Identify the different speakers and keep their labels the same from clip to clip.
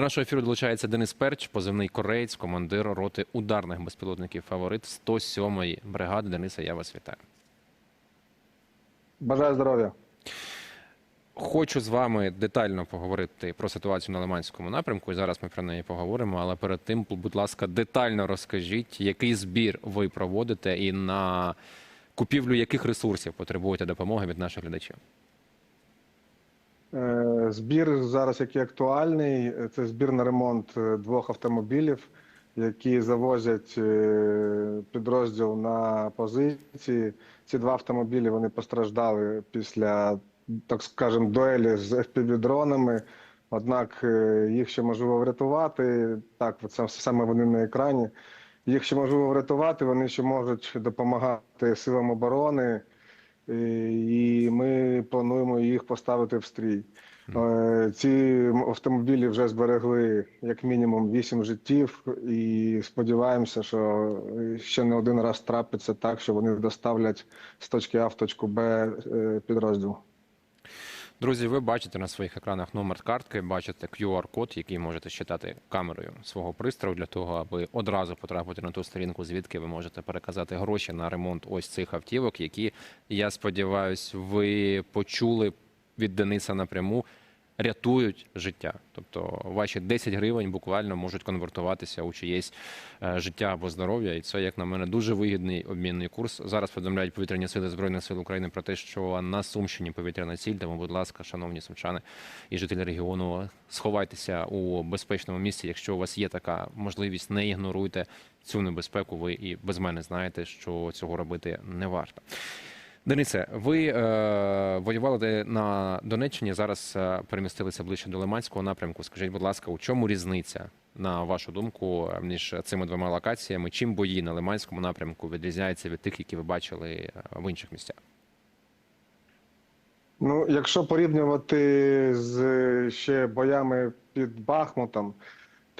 Speaker 1: До нашого ефіру долучається Денис Перч, позивний кореєць, командир роти ударних безпілотників фаворит 107-ї бригади. Дениса, я вас вітаю.
Speaker 2: Бажаю здоров'я.
Speaker 1: Хочу з вами детально поговорити про ситуацію на Лиманському напрямку. І зараз ми про неї поговоримо. Але перед тим, будь ласка, детально розкажіть, який збір ви проводите і на купівлю яких ресурсів потребуєте допомоги від наших глядачів.
Speaker 2: Е, Збір зараз, який актуальний, це збір на ремонт е, двох автомобілів, які завозять е, підрозділ на позиції. Ці два автомобілі вони постраждали після, так скажемо, дуелі з FPV-дронами. Однак їх ще можливо врятувати. Так, сам- саме вони на екрані. Їх ще можливо врятувати, вони ще можуть допомагати силам оборони. Е, і ми плануємо їх поставити в стрій. Е, Ці автомобілі вже зберегли як мінімум 8 життів, і сподіваємося, що ще не один раз трапиться так, що вони доставлять з точки А в точку Б е, підрозділ.
Speaker 1: Друзі, ви бачите на своїх екранах номер картки, бачите QR-код, який можете читати камерою свого пристрою для того, аби одразу потрапити на ту сторінку, звідки ви можете переказати гроші на ремонт ось цих автівок, які я сподіваюся, ви почули від Дениса напряму. Рятують життя, тобто ваші 10 гривень буквально можуть конвертуватися у чиєсь е, життя або здоров'я, і це, як на мене, дуже вигідний обмінний курс. Зараз повідомляють повітряні сили збройних сил України про те, що на Сумщині повітряна ціль. Тому, будь ласка, шановні сумчани і жителі регіону, сховайтеся у безпечному місці. Якщо у вас є така можливість, не ігноруйте цю небезпеку. Ви і без мене знаєте, що цього робити не варто. Денисе, ви е, воювали на Донеччині, зараз е, перемістилися ближче до Лиманського напрямку. Скажіть, будь ласка, у чому різниця, на вашу думку, між цими двома локаціями? Чим бої на Лиманському напрямку відрізняються від тих, які ви бачили е, в інших місцях?
Speaker 2: Ну, якщо порівнювати з ще боями під Бахмутом,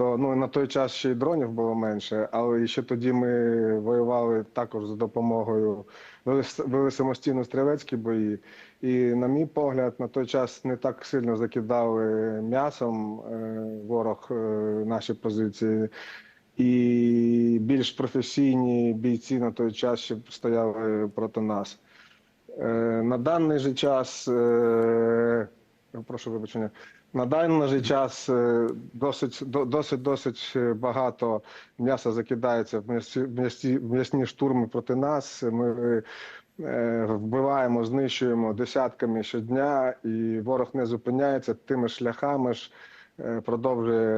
Speaker 2: то ну на той час ще й дронів було менше, але ще тоді ми воювали також за допомогою вели, самостійно стрілецькі бої. І, на мій погляд, на той час не так сильно закидали м'ясом е, ворог е, наші позиції. І більш професійні бійці на той час ще стояли проти нас. Е, На даний же час, прошу вибачення, на даний час е, досить до- досить досить багато м'яса закидається в в м'ясні штурми проти нас. Ми е, вбиваємо, знищуємо десятками щодня, і ворог не зупиняється тими шляхами ж. е, Продовжує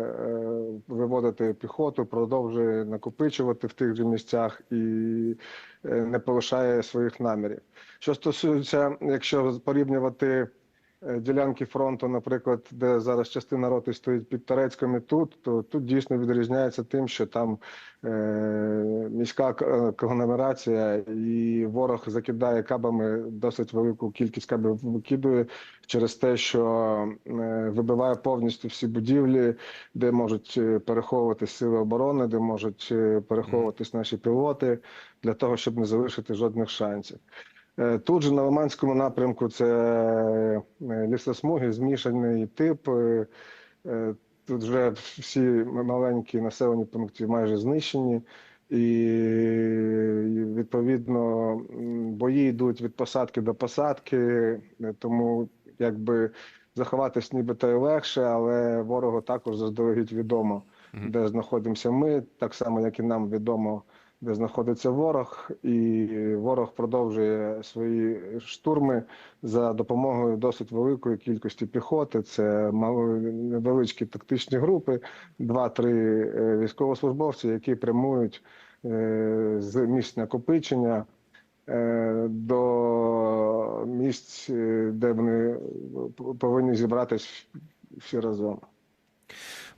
Speaker 2: е, виводити піхоту, продовжує накопичувати в тих же місцях і е, не полишає своїх намірів. Що стосується, якщо порівнювати е, ділянки фронту, наприклад, де зараз частина роти стоїть під Торецьком і тут, то тут дійсно відрізняється тим, що там е, міська е, конгломерація, і ворог закидає кабами досить велику кількість кабів викидує через те, що е, вибиває повністю всі будівлі, де можуть е, переховуватись сили оборони, де можуть е, переховуватись наші пілоти для того, щоб не залишити жодних шансів. Е, Тут же на Лиманському напрямку це е, лісосмуги, змішаний тип. е, Тут вже всі маленькі населені пункти майже знищені, і відповідно бої йдуть від посадки до посадки, тому якби заховатись нібито і легше, але ворогу також заздалегідь відомо, де знаходимося ми, так само як і нам відомо, де знаходиться ворог, і ворог продовжує свої штурми за допомогою досить великої кількості піхоти. Це невеличкі тактичні групи, два-три е, військовослужбовці, які прямують е, з місць накопичення е, до місць, де вони повинні зібратись всі разом.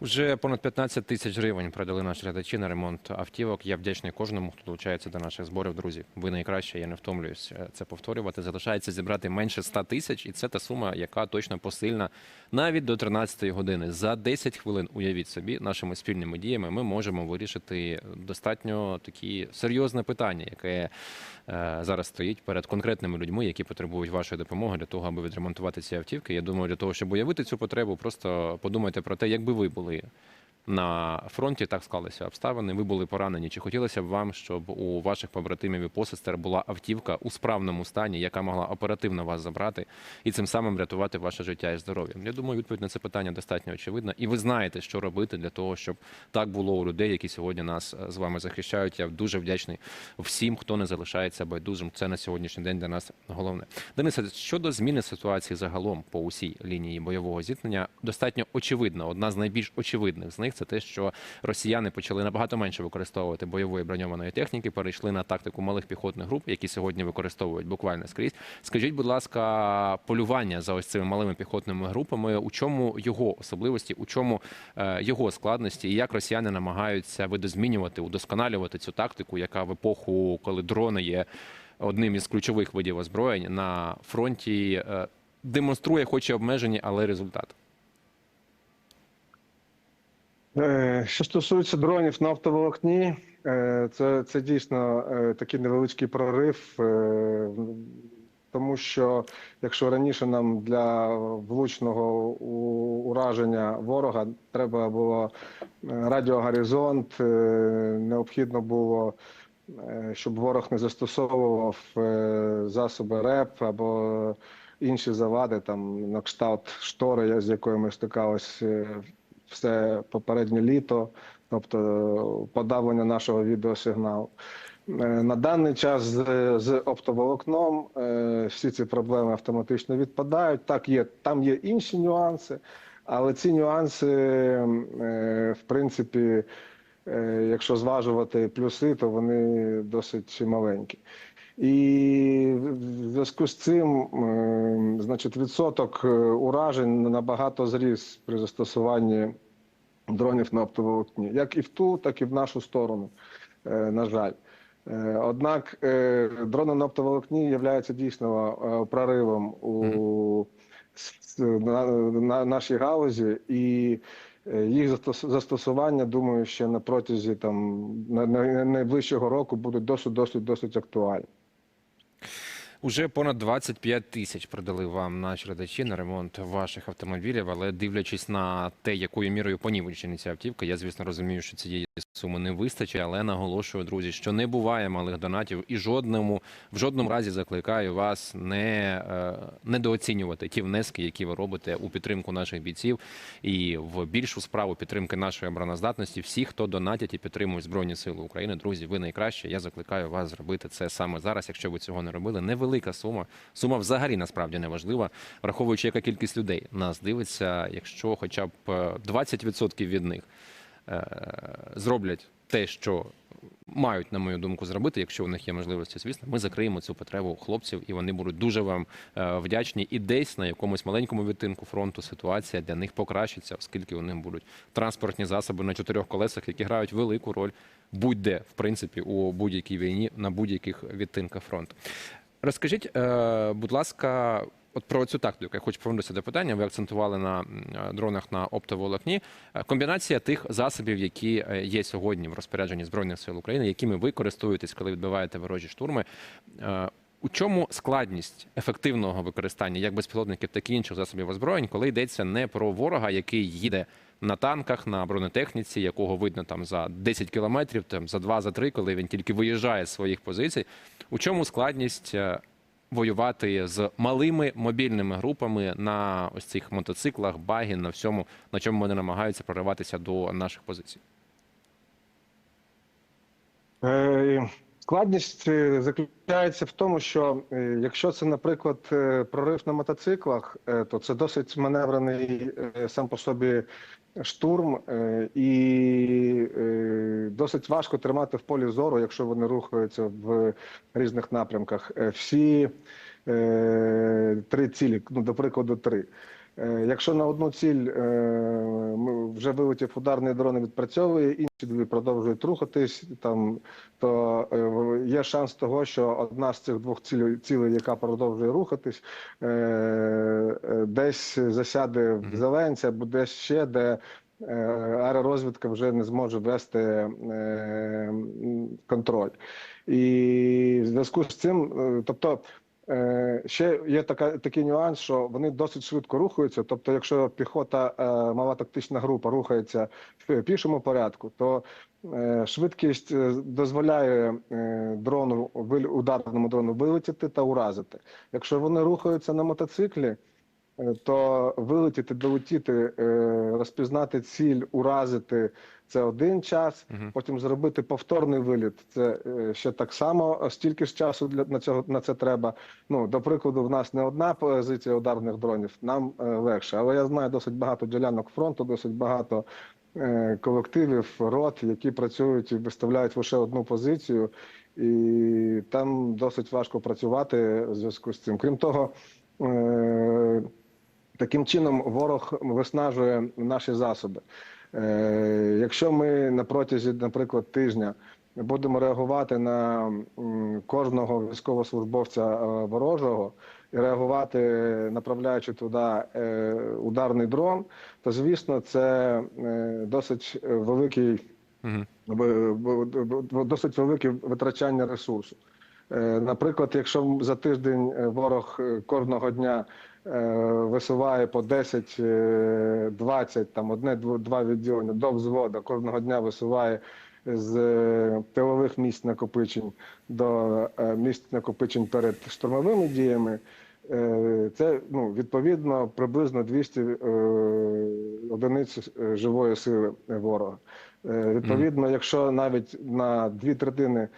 Speaker 1: Вже понад 15 тисяч гривень передали наші глядачі на ремонт автівок. Я вдячний кожному, хто долучається до наших зборів. Друзі, ви найкраще. Я не втомлююсь е, це повторювати. Залишається зібрати менше 100 тисяч, і це та сума, яка точно посильна навіть до 13-ї години. За 10 хвилин уявіть собі, нашими спільними діями ми можемо вирішити достатньо такі серйозне питання, яке е, зараз стоїть перед конкретними людьми, які потребують вашої допомоги для того, аби відремонтувати ці автівки. Я думаю, для того, щоб уявити цю потребу, просто подумайте про те, якби ви були you. На фронті, так склалися обставини. Ви були поранені. Чи хотілося б вам, щоб у ваших побратимів і посестер була автівка у справному стані, яка могла оперативно вас забрати і цим самим рятувати ваше життя і здоров'я? Я думаю, відповідь на це питання достатньо очевидна. І ви знаєте, що робити для того, щоб так було у людей, які сьогодні нас е, з вами захищають. Я дуже вдячний всім, хто не залишається байдужим. Це на сьогоднішній день для нас головне. Денисе, щодо зміни ситуації загалом по усій лінії бойового зіткнення, достатньо очевидна. Одна з найбільш очевидних з них це те, що росіяни почали набагато менше використовувати бойової броньованої техніки, перейшли на тактику малих піхотних груп, які сьогодні використовують буквально скрізь. Скажіть, будь ласка, полювання за ось цими малими піхотними групами, у чому його особливості, у чому е, його складності, і як росіяни намагаються видозмінювати, удосконалювати цю тактику, яка в епоху, коли дрони є одним із ключових видів озброєнь на фронті, е, демонструє, хоч і обмежені, але результат.
Speaker 2: Е, Що стосується дронів на оптоволокні, е, це, це дійсно е, такий невеличкий прорив, тому що якщо раніше нам для влучного ураження ворога треба було радіогоризонт, необхідно було, щоб ворог не застосовував засоби РЕП або інші завади, там на кшталт штори, з якою ми стикалися все попереднє літо, тобто подавлення нашого відеосигналу. Е, На даний час з, з оптоволокном е, всі ці проблеми автоматично відпадають. Так, є там є інші нюанси, але ці нюанси, е, в принципі, е, якщо зважувати плюси, то вони досить маленькі. І в зв'язку з цим, е, значить, відсоток е, уражень набагато зріс при застосуванні дронів на оптоволокні, як і в ту, так і в нашу сторону, е, на жаль. Е, Однак дрони на оптоволокні являються дійсно проривом у на, на нашій галузі, і їх застос- застосування, думаю, ще на протязі там на, на найближчого року будуть досить досить досить актуальні.
Speaker 1: Уже понад 25 тисяч продали вам наші глядачі на ремонт ваших автомобілів, але дивлячись на те, якою мірою понівечені ця автівка, я звісно розумію, що цієї суми не вистачить, але наголошую, друзі, що не буває малих донатів і жодному в жодному разі закликаю вас не е, недооцінювати ті внески, які ви робите у підтримку наших бійців і в більшу справу підтримки нашої обороноздатності. Всі, хто донатять і підтримують збройні сили України, друзі, ви найкраще. Я закликаю вас зробити це саме зараз. Якщо ви цього не робили, невелика сума. Сума взагалі насправді не важлива, враховуючи, яка кількість людей нас дивиться. Якщо хоча б е, 20% від них е, зроблять те, що мають, на мою думку, зробити, якщо у них є можливості, звісно, ми закриємо цю потребу хлопців, і вони будуть дуже вам е, вдячні. І десь на якомусь маленькому відтинку фронту ситуація для них покращиться, оскільки у них будуть транспортні засоби на чотирьох колесах, які грають велику роль будь-де, в принципі, у будь-якій війні на будь-яких відтинках фронту. Розкажіть, е, будь ласка, от про цю тактику, я хочу повернутися до питання. Ви акцентували на дронах на оптоволокні. Комбінація тих засобів, які е, є сьогодні в розпорядженні Збройних сил України, якими ви користуєтесь, коли відбиваєте ворожі штурми. Е, У чому складність ефективного використання як безпілотників, так і інших засобів озброєнь, коли йдеться не про ворога, який їде на танках, на бронетехніці, якого видно там за 10 кілометрів, там за 2 за 3 коли він тільки виїжджає з своїх позицій. У чому складність е, воювати з малими мобільними групами на ось цих мотоциклах, багі, на всьому, на чому вони намагаються прориватися до наших позицій?
Speaker 2: Е, Складність е, заключається в тому, що е, якщо це, наприклад, прорив на мотоциклах, то це досить маневрений сам по собі штурм, і досить важко тримати в полі зору, якщо вони рухаються в різних напрямках. Е, Всі е, три цілі, ну, до прикладу, три. Е, Якщо на одну ціль е, вже вилетів ударний дрон і відпрацьовує, інші дві продовжують рухатись. Там то е, є шанс того, що одна з цих двох цілей, цілей яка продовжує рухатись, десь засяде в Зеленця, або десь ще де. Е, Аеророзвідка вже не зможе вести е, контроль, і в зв'язку з цим, е, тобто Ще є така, такий нюанс, що вони досить швидко рухаються. Тобто, якщо піхота, мала тактична група рухається в пішому порядку, то швидкість дозволяє дрону ударному дрону вилетіти та уразити. Якщо вони рухаються на мотоциклі, то вилетіти, долетіти, е, розпізнати ціль, уразити це один час.
Speaker 1: Мгм.
Speaker 2: Потім зробити повторний виліт. Це е, ще так само стільки ж часу для на цього на це треба. Ну до прикладу, в нас не одна позиція ударних дронів, нам е, легше. Але я знаю досить багато ділянок фронту, досить багато е, колективів, рот, які працюють і виставляють лише одну позицію, і там досить важко працювати в зв'язку з цим. Крім того. Таким чином ворог виснажує наші засоби. Е, якщо ми на протязі, наприклад, тижня будемо реагувати на кожного військовослужбовця е, ворожого і реагувати, направляючи туди е, ударний дрон, то звісно це досить великий досить велике витрачання ресурсу. Наприклад, якщо за тиждень ворог кожного дня висуває по 10, е, 20, там одне дво- два відділення до взвода, кожного дня висуває з е, тилових місць накопичень до е, місць накопичень перед штурмовими діями. Е, Це ну відповідно приблизно 200 е, одиниць е, живої сили ворога. Е, Відповідно, якщо навіть на дві третини е,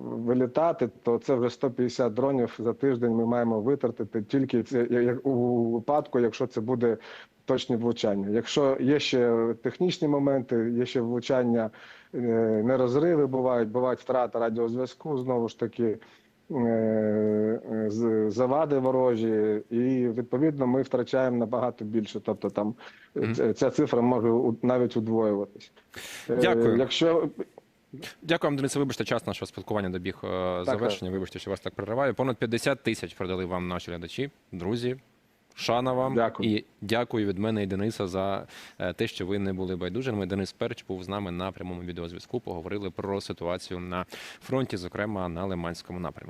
Speaker 2: вилітати, то це вже 150 дронів за тиждень ми маємо витратити тільки це як у випадку, якщо це буде точні влучання. Якщо є ще технічні моменти, є ще влучання, е, нерозриви бувають, бувають втрати радіозв'язку, знову ж таки. е, е, Завади ворожі, і відповідно ми втрачаємо набагато більше. Тобто там ця- цифра може навіть удвоюватись. Е,
Speaker 1: Дякую.
Speaker 2: Якщо
Speaker 1: Дякую вам, Денисе. Вибачте, час нашого спілкування добіг е, завершення. Вибачте, що вас так перериваю. Понад 50 тисяч продали вам наші глядачі, друзі. Шана вам
Speaker 2: Дякую.
Speaker 1: і дякую від мене і Дениса за е, те, що ви не були байдужими. Денис Перч був з нами на прямому відеозв'язку. Поговорили про ситуацію на фронті, зокрема на Лиманському напрямку.